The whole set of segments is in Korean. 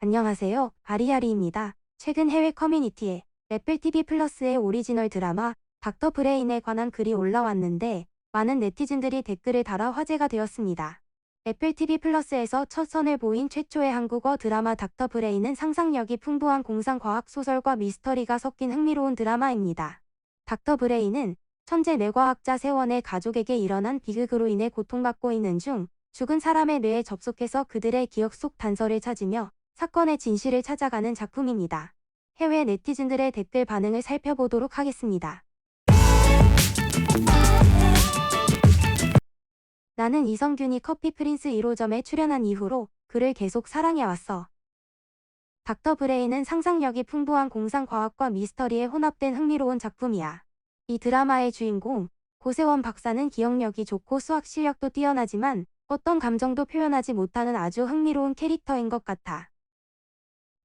안녕하세요. 아리아리입니다. 최근 해외 커뮤니티에 애플 TV 플러스의 오리지널 드라마 닥터 브레인에 관한 글이 올라왔는데 많은 네티즌들이 댓글을 달아 화제가 되었습니다. 애플 TV 플러스에서 첫 선을 보인 최초의 한국어 드라마 닥터 브레인은 상상력이 풍부한 공상과학 소설과 미스터리가 섞인 흥미로운 드라마입니다. 닥터 브레인은 천재 뇌과학자 세원의 가족에게 일어난 비극으로 인해 고통받고 있는 중 죽은 사람의 뇌에 접속해서 그들의 기억 속 단서를 찾으며 사건의 진실을 찾아가는 작품입니다. 해외 네티즌들의 댓글 반응을 살펴보도록 하겠습니다. 나는 이성균이 커피 프린스 1호점에 출연한 이후로 그를 계속 사랑해왔어. 닥터 브레인은 상상력이 풍부한 공상과학과 미스터리의 혼합된 흥미로운 작품이야. 이 드라마의 주인공 고세원 박사는 기억력이 좋고 수학 실력도 뛰어나지만 어떤 감정도 표현하지 못하는 아주 흥미로운 캐릭터인 것 같아.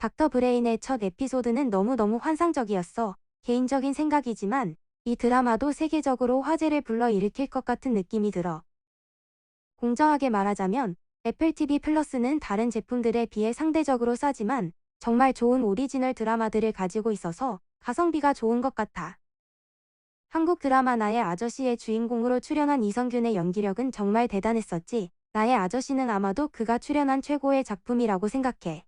닥터 브레인의 첫 에피소드는 너무너무 환상적이었어. 개인적인 생각이지만 이 드라마도 세계적으로 화제를 불러일으킬 것 같은 느낌이 들어. 공정하게 말하자면 애플 TV 플러스는 다른 제품들에 비해 상대적으로 싸지만 정말 좋은 오리지널 드라마들을 가지고 있어서 가성비가 좋은 것 같아. 한국 드라마 나의 아저씨의 주인공으로 출연한 이성균의 연기력은 정말 대단했었지. 나의 아저씨는 아마도 그가 출연한 최고의 작품이라고 생각해.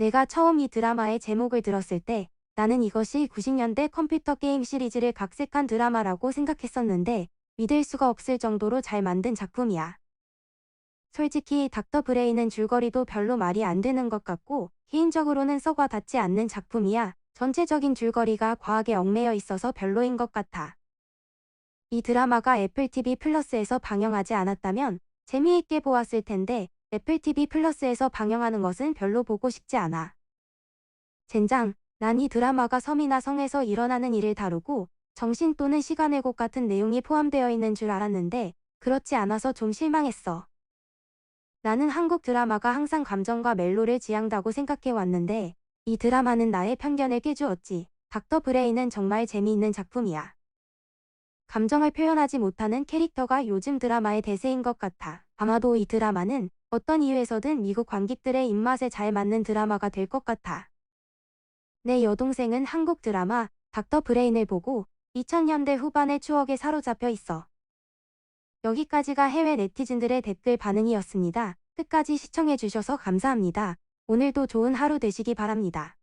내가 처음 이 드라마의 제목을 들었을 때 나는 이것이 90년대 컴퓨터 게임 시리즈를 각색한 드라마라고 생각했었는데 믿을 수가 없을 정도로 잘 만든 작품이야. 솔직히 닥터 브레인은 줄거리도 별로 말이 안 되는 것 같고 개인적으로는 썩와 닿지 않는 작품이야. 전체적인 줄거리가 과하게 얽매여 있어서 별로인 것 같아. 이 드라마가 애플 TV 플러스에서 방영하지 않았다면 재미있게 보았을 텐데 애플 TV 플러스에서 방영하는 것은 별로 보고 싶지 않아. 젠장, 난 이 드라마가 섬이나 성에서 일어나는 일을 다루고 정신 또는 시간의 곳 같은 내용이 포함되어 있는 줄 알았는데 그렇지 않아서 좀 실망했어. 나는 한국 드라마가 항상 감정과 멜로를 지향다고 생각해 왔는데 이 드라마는 나의 편견을 깨주었지. 닥터 브레인은 정말 재미있는 작품이야. 감정을 표현하지 못하는 캐릭터가 요즘 드라마의 대세인 것 같아. 아마도 이 드라마는 어떤 이유에서든 미국 관객들의 입맛에 잘 맞는 드라마가 될 것 같아. 내 여동생은 한국 드라마 닥터 브레인을 보고 2000년대 후반의 추억에 사로잡혀 있어. 여기까지가 해외 네티즌들의 댓글 반응이었습니다. 끝까지 시청해주셔서 감사합니다. 오늘도 좋은 하루 되시기 바랍니다.